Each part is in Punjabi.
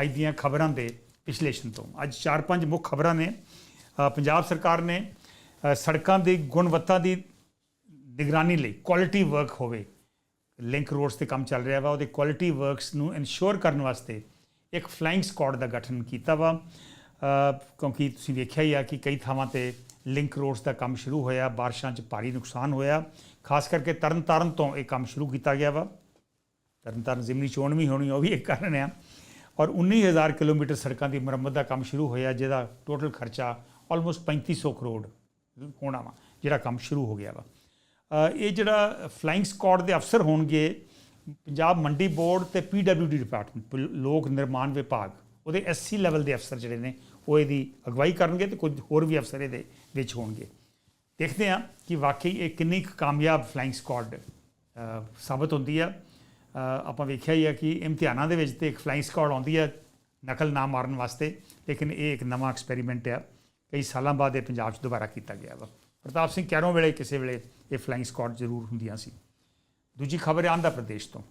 ਅੱਜ ਦੀਆਂ ਖਬਰਾਂ ਦੇ ਵਿਸ਼ਲੇਸ਼ਣ ਤੋਂ। ਅੱਜ ਚਾਰ ਪੰਜ ਮੁੱਖ ਖਬਰਾਂ ਨੇ। ਪੰਜਾਬ ਸਰਕਾਰ ਨੇ ਸੜਕਾਂ ਦੀ ਗੁਣਵੱਤਾ ਦੀ ਨਿਗਰਾਨੀ ਲਈ ਕੁਆਲਿਟੀ ਵਰਕ ਹੋਵੇ। ਲਿੰਕ ਰੋਡਸ ਤੇ ਕੰਮ ਚੱਲ ਰਿਹਾ ਵਾ। ਉਹਦੇ ਕੁਆਲਿਟੀ ਵਰਕਸ ਨੂੰ ਇਨਸ਼ੋਰ ਕਰਨ ਵਾਸਤੇ ਇੱਕ ਫਲਾਈਂਗ ਸquad ਦਾ ਗਠਨ ਕੀਤਾ ਵਾ। ਕਿਉਂਕਿ ਤੁਸੀਂ ਵੇਖਿਆ ਹੀ ਆ ਕਿ ਕਈ ਥਾਵਾਂ ਤੇ ਲਿੰਕ ਰੋਡਸ ਦਾ ਕੰਮ ਸ਼ੁਰੂ ਹੋਇਆ। ਬਾਰਿਸ਼ਾਂ 'ਚ ਭਾਰੀ ਨੁਕਸਾਨ ਹੋਇਆ। ਖਾਸ ਕਰਕੇ ਤਰਨਤਾਰਨ ਤੋਂ ਇਹ ਕੰਮ ਸ਼ੁਰੂ ਕੀਤਾ ਗਿਆ ਵਾ। ਤਰਨਤਾਰਨ ਜ਼ਿਮਨੀ ਚੋਣ ਵੀ ਹੋਣੀ, ਉਹ ਵੀ ਇੱਕ ਕਾਰਨ ਆ। ਔਰ 19000 ਕਿਲੋਮੀਟਰ ਸੜਕਾਂ ਦੀ ਮੁਰੰਮਤ ਦਾ ਕੰਮ ਸ਼ੁਰੂ ਹੋਇਆ, ਜਿਹਦਾ ਟੋਟਲ ਖਰਚਾ ਆਲਮੋਸਟ 3500 ਕਰੋੜ ਹੋਣਾ ਵਾ, ਜਿਹੜਾ ਕੰਮ ਸ਼ੁਰੂ ਹੋ ਗਿਆ ਵਾ। ਇਹ ਜਿਹੜਾ ਫਲਾਈਂਗ ਸquad ਦੇ ਅਫਸਰ ਹੋਣਗੇ, ਪੰਜਾਬ ਮੰਡੀ ਬੋਰਡ ਤੇ ਪੀਡਬਲਯੂਡੀ ਡਿਪਾਰਟਮੈਂਟ ਲੋਕ ਨਿਰਮਾਣ ਵਿਭਾਗ, ਉਹਦੇ ਐਸਸੀ ਲੈਵਲ ਦੇ ਅਫਸਰ ਜਿਹੜੇ ਨੇ, ਉਹ ਇਹਦੀ ਅਗਵਾਈ ਕਰਨਗੇ ਤੇ ਕੁਝ ਹੋਰ ਵੀ ਅਫਸਰ ਇਹਦੇ ਵਿੱਚ ਹੋਣਗੇ। ਦੇਖਦੇ ਹਾਂ ਕਿ ਵਾਕਈ ਇਹ ਕਿੰਨੀ ਕੁ ਕਾਮਯਾਬ ਫਲਾਈਂਗ ਸquad ਸਾਬਤ ਹੁੰਦੀ ਆ। ਆਪਾਂ ਵੇਖਿਆ ਹੀ ਆ ਕਿ ਇਮਤਿਹਾਨਾਂ ਦੇ ਵਿੱਚ ਤੇ ਇੱਕ ਫਲਾਈਂਗ ਸquad ਆਉਂਦੀ ਹੈ ਨਕਲ ਨਾ ਮਾਰਨ ਵਾਸਤੇ, ਲੇਕਿਨ ਇਹ ਇੱਕ ਨਵਾਂ ਐਕਸਪੈਰੀਮੈਂਟ ਆ। ਕਈ ਸਾਲਾਂ ਬਾਅਦ ਇਹ ਪੰਜਾਬ 'ਚ ਦੁਬਾਰਾ ਕੀਤਾ ਗਿਆ ਵਾ। ਪ੍ਰਤਾਪ ਸਿੰਘ ਕੈਰੋਂ ਵੇਲੇ ਕਿਸੇ ਵੇਲੇ ਇਹ ਫਲਾਈਂਗ ਸquad ਜ਼ਰੂਰ ਹੁੰਦੀਆਂ ਸੀ। ਦੂਜੀ ਖਬਰ ਹੈ ਆਂਧਰਾ ਪ੍ਰਦੇਸ਼ ਤੋਂ।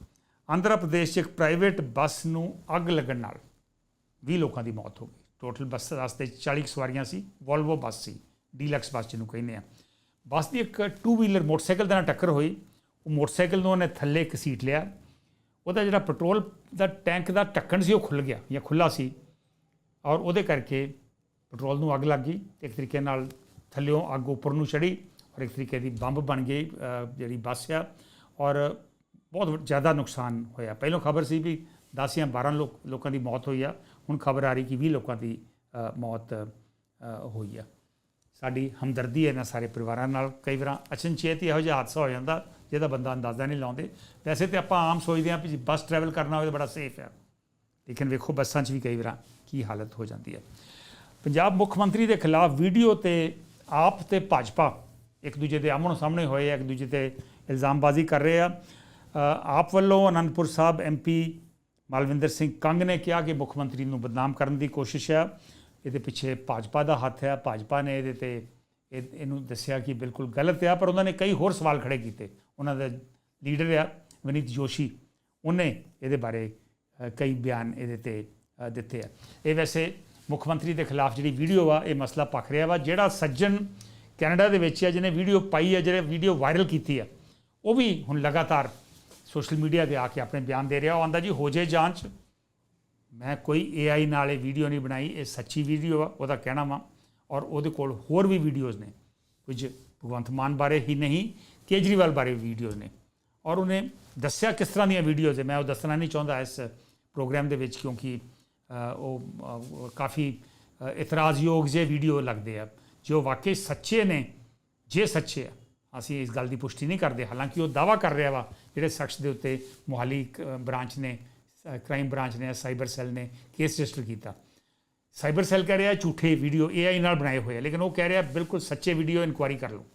ਆਂਧਰਾ ਪ੍ਰਦੇਸ਼ 'ਚ ਇੱਕ ਪ੍ਰਾਈਵੇਟ ਬੱਸ ਨੂੰ ਅੱਗ ਲੱਗਣ ਨਾਲ 20 ਲੋਕਾਂ ਦੀ ਮੌਤ ਹੋ ਗਈ। ਟੋਟਲ ਬੱਸ ਰਸਤੇ 'ਚ 40 ਸਵਾਰੀਆਂ ਸੀ ਵੋਲਵੋ ਬੱਸ ਸੀ ਡੀਲਕਸ ਬੱਸ ਜਿਹਨੂੰ ਕਹਿੰਦੇ ਆ। ਬੱਸ ਦੀ ਇੱਕ ਟੂ ਵੀਲਰ ਮੋਟਰਸਾਈਕਲ ਦੇ ਨਾਲ ਟੱਕਰ ਹੋਈ। ਉਹ ਮੋਟਰਸਾਈਕਲ ਨੂੰ ਉਹਨੇ ਥੱਲੇ ਘਸੀਟ ਲਿਆ। ਉਹਦਾ ਜਿਹੜਾ ਪੈਟਰੋਲ ਦਾ ਟੈਂਕ ਦਾ ਢੱਕਣ ਸੀ, ਉਹ ਖੁੱਲ ਗਿਆ ਜਾਂ ਖੁੱਲਾ ਸੀ ਔਰ ਉਹਦੇ ਕਰਕੇ ਪੈਟਰੋਲ ਨੂੰ ਅੱਗ ਲੱਗ ਗਈ ਤੇ ਇੱਕ ਤਰੀਕੇ ਨਾਲ ਥੱਲਿਓਂ ਅੱਗ ਉੱਪਰ ਨੂੰ ਚੜੀ ਔਰ ਇੱਕ ਤਰੀਕੇ ਦੀ ਬੰਬ ਬਣ ਗਈ ਜਿਹੜੀ ਬੱਸ ਆ ਔਰ ਬਹੁਤ ਜ਼ਿਆਦਾ ਨੁਕਸਾਨ ਹੋਇਆ। ਪਹਿਲਾਂ ਖਬਰ ਸੀ ਵੀ 10 ਜਾਂ 12 ਲੋਕਾਂ ਦੀ ਮੌਤ ਹੋਈ ਆ। ਹੁਣ ਖਬਰ ਆ ਰਹੀ ਕਿ 20 ਲੋਕਾਂ ਦੀ ਮੌਤ ਹੋਈ ਆ। ਸਾਡੀ ਹਮਦਰਦੀ ਹੈ ਇਹਨਾਂ ਸਾਰੇ ਪਰਿਵਾਰਾਂ ਨਾਲ। ਕਈ ਵਾਰ ਅਚਨਚੇਤ ਹੀ ਇਹੋ ਜਿਹਾ ਹਾਦਸਾ ਹੋ ਜਾਂਦਾ ਜਿਹਦਾ ਬੰਦਾ ਅੰਦਾਜ਼ਾ ਨਹੀਂ ਲਾਉਂਦੇ। ਵੈਸੇ ਤੇ ਆਪਾਂ ਆਮ ਸੋਚਦੇ ਹਾਂ ਵੀ ਬੱਸ ਟਰੈਵਲ ਕਰਨਾ ਹੋਵੇ ਤਾਂ ਬੜਾ ਸੇਫ ਹੈ। ਲੇਕਿਨ ਵੇਖੋ ਬੱਸਾਂ 'ਚ ਵੀ ਕਈ ਵਾਰ ਕੀ ਹਾਲਤ ਹੋ ਜਾਂਦੀ ਹੈ। ਪੰਜਾਬ ਮੁੱਖ ਮੰਤਰੀ ਦੇ ਖਿਲਾਫ ਵੀਡੀਓ ਤੇ ਆਪ ਤੇ ਭਾਜਪਾ ਇੱਕ ਦੂਜੇ ਦੇ ਆਮਣੋ ਸਾਹਮਣੇ ਹੋਏ ਆ, ਇੱਕ ਦੂਜੇ ਤੇ ਇਲਜ਼ਾਮਬਾਜ਼ੀ ਕਰ ਰਹੇ ਆ। ਆਪ ਵੱਲੋਂ ਅਨੰਦਪੁਰ ਸਾਹਿਬ ਐਮਪੀ ਮਾਲਵਿੰਦਰ ਸਿੰਘ ਕੰਗ ਨੇ ਕਿਹਾ ਕਿ ਮੁੱਖ ਮੰਤਰੀ ਨੂੰ ਬਦਨਾਮ ਕਰਨ ਦੀ ਕੋਸ਼ਿਸ਼ ਹੈ ਇਹਦੇ ਪਿੱਛੇ ਭਾਜਪਾ ਦਾ ਹੱਥ ਹੈ। ਭਾਜਪਾ ਨੇ ਇਹਦੇ ਤੇ ਇਹ- ਇਹਨੂੰ ਦੱਸਿਆ ਕਿ ਬਿਲਕੁਲ ਗਲਤ ਆ, ਪਰ ਉਹਨਾਂ ਨੇ ਕਈ ਹੋਰ ਸਵਾਲ ਖੜੇ ਕੀਤੇ। ਉਹਨਾਂ ਦਾ ਲੀਡਰ ਆ, ਵਿਨੀਤ ਜੋਸ਼ੀ, ਉਹਨੇ ਇਹਦੇ ਬਾਰੇ ਕਈ ਬਿਆਨ ਇਹਦੇ ਤੇ ਦਿੱਤੇ ਆ। ਇਹ ਵੈਸੇ ਮੁੱਖ ਮੰਤਰੀ ਦੇ ਖਿਲਾਫ ਜਿਹੜੀ ਵੀਡੀਓ ਆ, ਇਹ ਮਸਲਾ ਪੱਖ ਰਿਹਾ ਵਾ। ਜਿਹੜਾ ਸੱਜਣ ਕੈਨੇਡਾ ਦੇ ਵਿੱਚ ਆ, ਜਿਹਨੇ ਵੀਡੀਓ ਪਾਈ ਆ, ਜਿਹੜੇ ਵੀਡੀਓ ਵਾਇਰਲ ਕੀਤੀ ਆ, ਉਹ ਵੀ ਹੁਣ ਲਗਾਤਾਰ ਸੋਸ਼ਲ ਮੀਡੀਆ ਤੇ ਆ ਕੇ ਆਪਣੇ ਬਿਆਨ ਦੇ ਰਿਹਾ। ਉਹ ਆਂਦਾ ਜੀ, ਹੋ ਜੇ ਜਾਂਚ, ਮੈਂ ਕੋਈ AI ਨਾਲ ਇਹ ਵੀਡੀਓ ਨਹੀਂ ਬਣਾਈ, ਇਹ ਸੱਚੀ ਵੀਡੀਓ ਆ, ਉਹਦਾ ਕਹਿਣਾ ਵਾ। ਔਰ ਉਹਦੇ ਕੋਲ ਹੋਰ ਵੀ ਵੀਡੀਓਜ਼ ਨੇ। ਕੁਝ ਭਗਵੰਤ ਮਾਨ ਬਾਰੇ ਹੀ ਨਹੀਂ, ਕੇਜਰੀਵਾਲ ਬਾਰੇ ਵੀਡੀਓਜ਼ ਨੇ। ਔਰ ਉਹਨੇ ਦੱਸਿਆ ਕਿਸ ਤਰ੍ਹਾਂ ਦੀਆਂ ਵੀਡੀਓਜ਼ ਹੈ ਮੈਂ ਉਹ ਦੱਸਣਾ ਨਹੀਂ ਚਾਹੁੰਦਾ ਇਸ ਪ੍ਰੋਗਰਾਮ ਦੇ ਵਿੱਚ ਕਿਉਂਕਿ ਉਹ ਕਾਫੀ ਇਤਰਾਜ਼ਯੋਗ ਜੇ ਵੀਡੀਓ ਲੱਗਦੇ ਆ। ਜੋ ਵਾਕਈ ਸੱਚੇ ਨੇ, ਜੇ ਸੱਚੇ ਆ। ਅਸੀਂ ਇਸ ਗੱਲ ਦੀ ਪੁਸ਼ਟੀ ਨਹੀਂ ਕਰਦੇ। ਹਾਲਾਂਕਿ ਉਹ ਦਾਵਾ ਕਰ ਰਿਹਾ ਵਾ, ਜਿਹੜੇ ਸ਼ਖਸ ਦੇ ਉੱਤੇ ਮੁਹਾਲੀ ਬ੍ਰਾਂਚ ਨੇ ਕ੍ਰਾਈਮ ਬ੍ਰਾਂਚ ਨੇ ਸਾਈਬਰ ਸੈੱਲ ਨੇ ਕੇਸ ਰਜਿਸਟਰ ਕੀਤਾ। ਸਾਈਬਰ ਸੈੱਲ ਕਹਿ ਰਿਹਾ ਝੂਠੇ ਵੀਡੀਓ AI ਨਾਲ ਬਣਾਏ ਹੋਏ ਆ। ਲੇਕਿਨ ਉਹ ਕਹਿ ਰਿਹਾ ਬਿਲਕੁਲ ਸੱਚੇ ਵੀਡੀਓ ਇਨਕੁਆਰੀ ਕਰ ਲਓ।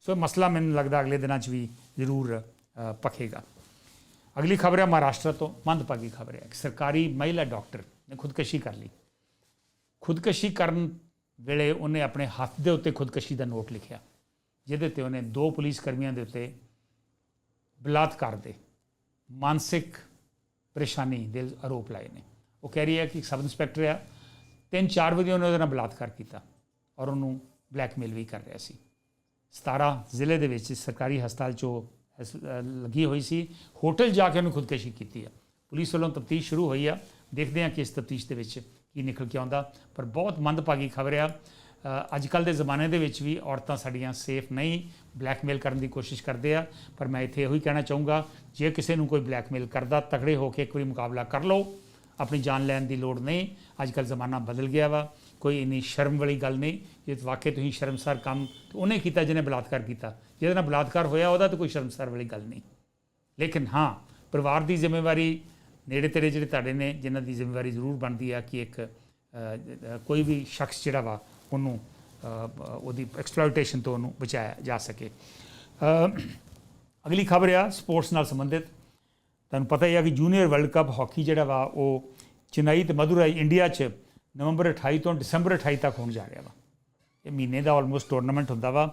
ਸੋ ਇਹ ਮਸਲਾ ਮੈਨੂੰ ਲੱਗਦਾ ਅਗਲੇ ਦਿਨਾਂ 'ਚ ਵੀ ਜ਼ਰੂਰ ਅ, ਅਗਲੀ ਖਬਰ ਹੈ ਮਹਾਰਾਸ਼ਟਰ ਤੋਂ ਮੰਦਭਾਗੀ ਖਬਰ ਹੈ। ਇੱਕ ਸਰਕਾਰੀ ਮਹਿਲਾ ਡਾਕਟਰ ਨੇ ਖੁਦਕਸ਼ੀ ਕਰ ਲਈ। ਖੁਦਕਸ਼ੀ ਕਰਨ ਵੇਲੇ ਉਹਨੇ ਆਪਣੇ ਹੱਥ ਦੇ ਉੱਤੇ ਖੁਦਕਸ਼ੀ ਦਾ ਨੋਟ ਲਿਖਿਆ ਜਿਹਦੇ ਤੇ ਉਹਨੇ ਦੋ ਪੁਲਿਸ ਕਰਮੀਆਂ ਦੇ ਉੱਤੇ ਬਲਾਤਕਾਰ ਦੇ ਮਾਨਸਿਕ ਪਰੇਸ਼ਾਨੀ ਦੇ ਆਰੋਪ ਲਾਏ ਨੇ। ਉਹ ਕਹਿ ਰਹੀ ਹੈ ਕਿ ਸਬ ਇੰਸਪੈਕਟਰ ਆ ਤਿੰਨ ਚਾਰ ਵਜੇ ਉਹਨੇ ਉਹਦੇ ਨਾਲ ਬਲਾਤਕਾਰ ਕੀਤਾ ਔਰ ਉਹਨੂੰ ਬਲੈਕਮੇਲ ਵੀ ਕਰ ਰਿਹਾ ਸੀ। 17 ਜ਼ਿਲ੍ਹੇ ਦੇ ਵਿੱਚ ਸਰਕਾਰੀ ਹਸਪਤਾਲ 'ਚੋਂ ਹਸ- ਲੱਗੀ ਹੋਈ ਸੀ। ਹੋਟਲ ਜਾ ਕੇ ਉਹਨੂੰ ਖੁਦਕੁਸ਼ੀ ਕੀਤੀ ਆ। ਪੁਲਿਸ ਵੱਲੋਂ ਤਫਤੀਸ਼ ਸ਼ੁਰੂ ਹੋਈ ਆ। ਦੇਖਦੇ ਹਾਂ ਕਿ ਇਸ ਤਫਤੀਸ਼ ਦੇ ਵਿੱਚ ਕੀ ਨਿਕਲ ਕੇ ਆਉਂਦਾ। ਪਰ ਬਹੁਤ ਮੰਦਭਾਗੀ ਖਬਰ ਆ। ਅੱਜ ਕੱਲ ਦੇ ਜ਼ਮਾਨੇ ਦੇ ਵਿੱਚ ਵੀ ਔਰਤਾਂ ਸਾਡੀਆਂ ਸੇਫ ਨਹੀਂ, ਬਲੈਕਮੇਲ ਕਰਨ ਦੀ ਕੋਸ਼ਿਸ਼ ਕਰਦੇ ਆ। ਪਰ ਮੈਂ ਇੱਥੇ ਇਹੋ ਹੀ ਕਹਿਣਾ ਚਾਹੂੰਗਾ, ਜੇ ਕਿਸੇ ਨੂੰ ਕੋਈ ਬਲੈਕਮੇਲ ਕਰਦਾ, ਤਕੜੇ ਹੋ ਕੇ ਇੱਕ ਵਾਰੀ ਮੁਕਾਬਲਾ ਕਰ ਲਓ। ਆਪਣੀ ਜਾਨ ਲੈਣ ਦੀ ਲੋੜ ਨਹੀਂ। ਅੱਜ ਕੱਲ ਜ਼ਮਾਨਾ ਬਦਲ ਗਿਆ ਵਾ। ਕੋਈ ਇੰਨੀ ਸ਼ਰਮ ਵਾਲੀ ਗੱਲ ਨਹੀਂ। ਜੇ ਵਾਕਈ ਤੁਸੀਂ ਸ਼ਰਮਸਾਰ ਕੰਮ ਤੇ ਉਹਨੇ ਕੀਤਾ ਜਿਹਨੇ ਬਲਾਤਕਾਰ ਕੀਤਾ। ਜਿਹਦੇ ਨਾਲ ਬਲਾਤਕਾਰ ਹੋਇਆ, ਉਹਦਾ ਤਾਂ ਕੋਈ ਸ਼ਰਮਸਾਰ ਵਾਲੀ ਗੱਲ ਨਹੀਂ। ਲੇਕਿਨ ਹਾਂ, ਪਰਿਵਾਰ ਦੀ ਜ਼ਿੰਮੇਵਾਰੀ ਨੇੜੇ ਤੇੜੇ ਜਿਹੜੇ ਤੁਹਾਡੇ ਨੇ, ਜਿਨ੍ਹਾਂ ਦੀ ਜ਼ਿੰਮੇਵਾਰੀ ਜ਼ਰੂਰ ਬਣਦੀ ਆ ਕਿ ਇੱਕ ਕੋਈ ਵੀ ਸ਼ਖਸ ਜਿਹੜਾ ਵਾ, ਉਹਨੂੰ ਉਹਦੀ ਐਕਸਪਲੋਇਟੇਸ਼ਨ ਤੋਂ ਉਹਨੂੰ ਬਚਾਇਆ ਜਾ ਸਕੇ। ਅਗਲੀ ਖਬਰ ਆ, ਸਪੋਰਟਸ ਨਾਲ ਸੰਬੰਧਿਤ। ਤੁਹਾਨੂੰ ਪਤਾ ਹੀ ਆ ਕਿ ਜੂਨੀਅਰ ਵਰਲਡ ਕੱਪ ਹਾਕੀ ਜਿਹੜਾ ਵਾ ਉਹ ਚੇਨਈ ਤੇ ਮਦੁਰਾਈ ਇੰਡੀਆ 'ਚ ਨਵੰਬਰ 28 ਤੋਂ ਦਸੰਬਰ 28 ਤੱਕ ਹੋਣ ਜਾ ਰਿਹਾ ਵਾ ਇਹ ਮਹੀਨੇ ਦਾ ਆਲਮੋਸਟ ਟੂਰਨਾਮੈਂਟ ਹੁੰਦਾ ਵਾ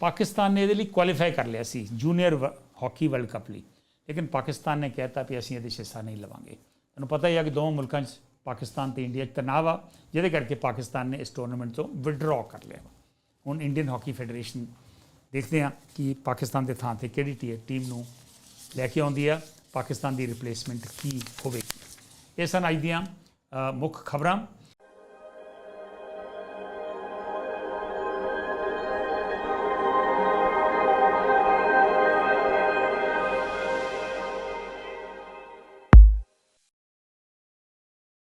ਪਾਕਿਸਤਾਨ ਨੇ ਇਹਦੇ ਲਈ ਕੁਆਲੀਫਾਈ ਕਰ ਲਿਆ ਸੀ ਜੂਨੀਅਰ ਹਾਕੀ ਵਰਲਡ ਕੱਪ ਲਈ ਲੇਕਿਨ ਪਾਕਿਸਤਾਨ ਨੇ ਕਹਿਤਾ ਕਿ ਅਸੀਂ ਇਹਦੇ ਹਿੱਸਾ ਨਹੀਂ ਲਵਾਂਗੇ ਤੁਹਾਨੂੰ ਪਤਾ ਹੀ ਆ ਕਿ ਦੋ ਮੁਲਕਾਂ 'ਚ ਪਾਕਿਸਤਾਨ ਤੇ ਇੰਡੀਆ 'ਚ ਤਣਾਅ ਆ ਜਿਹਦੇ ਕਰਕੇ ਪਾਕਿਸਤਾਨ ਨੇ ਇਸ ਟੂਰਨਾਮੈਂਟ ਤੋਂ ਵਿਡਰਾਅ ਕਰ ਲਿਆ ਹੁਣ ਇੰਡੀਅਨ ਹਾਕੀ ਫੈਡਰੇਸ਼ਨ ਦੇਖਦੇ ਆ ਕਿ ਪਾਕਿਸਤਾਨ ਦੇ ਥਾਂ ਤੇ ਕਿਹੜੀ ਟੀਮ ਨੂੰ ਲੈ ਕੇ ਆਉਂਦੀ ਆ ਪਾਕਿਸਤਾਨ ਦੀ ਰਿਪਲੇਸਮੈਂਟ ਕੀ ਹੋਵੇ ਇਹ ਸਨ ਅੱਜ ਦੀਆਂ ਮੁੱਖ ਖਬਰਾਂ।